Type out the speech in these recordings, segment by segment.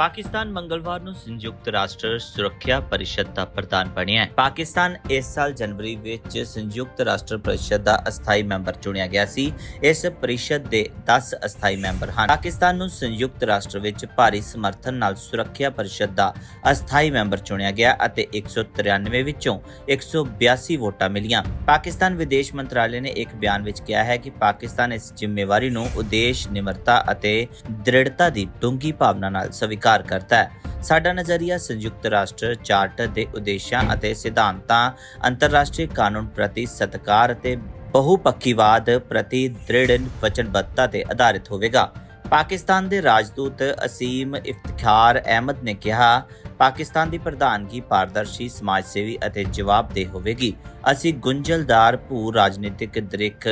ਪਾਕਿਸਤਾਨ ਮੰਗਲਵਾਰ ਨੂੰ ਸੰਯੁਕਤ ਰਾਸ਼ਟਰ ਸੁਰੱਖਿਆ ਪਰਿਸ਼ਦ ਦਾ ਪ੍ਰਧਾਨ ਬਣਿਆ ਹੈ। ਪਾਕਿਸਤਾਨ ਇਸ ਸਾਲ ਜਨਵਰੀ ਵਿੱਚ ਸੰਯੁਕਤ ਰਾਸ਼ਟਰ ਪਰਿਸ਼ਦ ਦਾ ਅਸਥਾਈ ਮੈਂਬਰ ਚੁਣਿਆ ਗਿਆ ਸੀ। ਇਸ ਪਰਿਸ਼ਦ ਦੇ 10 ਅਸਥਾਈ ਮੈਂਬਰ ਹਨ। ਪਾਕਿਸਤਾਨ ਨੂੰ ਸੰਯੁਕਤ ਰਾਸ਼ਟਰ ਵਿੱਚ ਭਾਰੀ ਸਮਰਥਨ ਨਾਲ ਸੁਰੱਖਿਆ ਪਰਿਸ਼ਦ ਦਾ ਅਸਥਾਈ ਮੈਂਬਰ ਚੁਣਿਆ ਗਿਆ ਅਤੇ 193 ਵਿੱਚੋਂ 182 ਵੋਟਾਂ ਮਿਲੀਆਂ। ਪਾਕਿਸਤਾਨ ਵਿਦੇਸ਼ ਮੰਤਰਾਲੇ ਨੇ ਇੱਕ ਬਿਆਨ ਵਿੱਚ ਕਿਹਾ ਹੈ ਕਿ ਪਾਕਿਸਤਾਨ ਇਸ ਜ਼ਿੰਮੇਵਾਰੀ ਨੂੰ ਉਦੇਸ਼, ਨਿਮਰਤਾ ਅਤੇ ਦ੍ਰਿੜਤਾ ਦੀ ਡੂੰਘੀ ਭਾਵਨਾ ਨਾਲ ਸਵੀਕਾਰ ਕਰਦਾ ਹੈ। ਸਾਡਾ ਨਜ਼ਰੀਆ ਸੰਯੁਕਤ ਰਾਸ਼ਟਰ ਚਾਰਟਰ ਦੇ ਉਦੇਸ਼ਾਂ ਅਤੇ ਸਿਧਾਂਤਾਂ, ਅੰਤਰਰਾਸ਼ਟਰੀ ਕਾਨੂੰਨ ਪ੍ਰਤੀ ਸਤਿਕਾਰ ਅਤੇ ਬਹੁਪੱਖੀਵਾਦ ਪ੍ਰਤੀ ਦ੍ਰਿੜ ਵਚਨਬੱਧਤਾ ਤੇ ਆਧਾਰਿਤ ਹੋਵੇਗਾ। ਪਾਕਿਸਤਾਨ ਦੇ ਰਾਜਦੂਤ ਅਸੀਮ ਇਫਤਖਾਰ ਅਹਿਮਦ ਨੇ ਕਿਹਾ ਪਾਕਿਸਤਾਨ ਦੀ ਪ੍ਰਧਾਨਗੀ ਪਾਰਦਰਸ਼ੀ ਸਮਾਜ ਸੇਵੀ ਅਤੇ ਜਵਾਬਦੇਹ ਹੋਵੇਗੀ। ਅਸੀਂ ਗੁੰਝਲਦਾਰ ਭੂ ਰਾਜਨੀਤਿਕ ਦ੍ਰਿਖ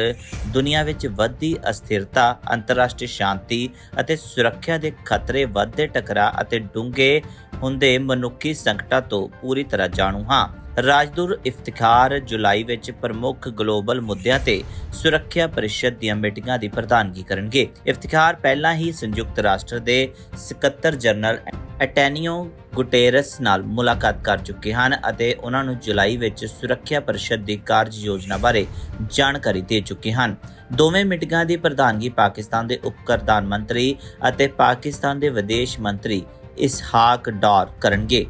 ਦੁਨੀਆ ਵਿੱਚ ਵੱਧਦੀ ਅਸਥਿਰਤਾ, ਅੰਤਰਰਾਸ਼ਟਰੀ ਸ਼ਾਂਤੀ ਅਤੇ ਸੁਰੱਖਿਆ ਦੇ ਖਤਰੇ ਵੱਧਦੇ ਟਕਰਾਅ ਅਤੇ ਡੂੰਘੇ ਹੁੰਦੇ ਮਨੁੱਖੀ ਸੰਕਟਾਂ ਤੋਂ ਪੂਰੀ ਤਰ੍ਹਾਂ ਜਾਣੂ ਹਾਂ। ਰਾਜਦੂਰ ਇਫਤਖਾਰ ਜੁਲਾਈ ਵਿੱਚ ਪ੍ਰਮੁੱਖ ਗਲੋਬਲ ਮੁੱਦਿਆਂ ਤੇ ਸੁਰੱਖਿਆ ਪਰਿਸ਼ਦ ਦੀਆਂ ਮੀਟਿੰਗਾਂ ਦੀ ਪ੍ਰਧਾਨਗੀ ਕਰਨਗੇ। ਇਫਤਖਾਰ ਪਹਿਲਾਂ ਹੀ ਸੰਯੁਕਤ ਰਾਸ਼ਟਰ ਦੇ ਸਕੱਤਰ ਜਨਰਲ ਐਟੈਨੀਓ ਗੁਟੇਰਸ ਨਾਲ ਮੁਲਾਕਾਤ ਕਰ ਚੁੱਕੇ ਹਨ ਅਤੇ ਉਹਨਾਂ ਨੂੰ ਜੁਲਾਈ ਵਿੱਚ ਸੁਰੱਖਿਆ ਪਰਿਸ਼ਦ ਦੀ ਕਾਰਜ ਯੋਜਨਾ ਬਾਰੇ ਜਾਣਕਾਰੀ ਦੇ ਚੁੱਕੇ ਹਨ। ਦੋਵੇਂ ਮੀਟਿੰਗਾਂ ਦੀ ਪ੍ਰਧਾਨਗੀ ਪਾਕਿਸਤਾਨ ਦੇ ਉਪ ਪ੍ਰਧਾਨ ਮੰਤਰੀ ਅਤੇ ਪਾਕਿਸਤਾਨ ਦੇ ਵਿਦੇਸ਼ ਮੰਤਰੀ ਇਸਹਾਕ ਡਾਰ ਕਰਨਗੇ।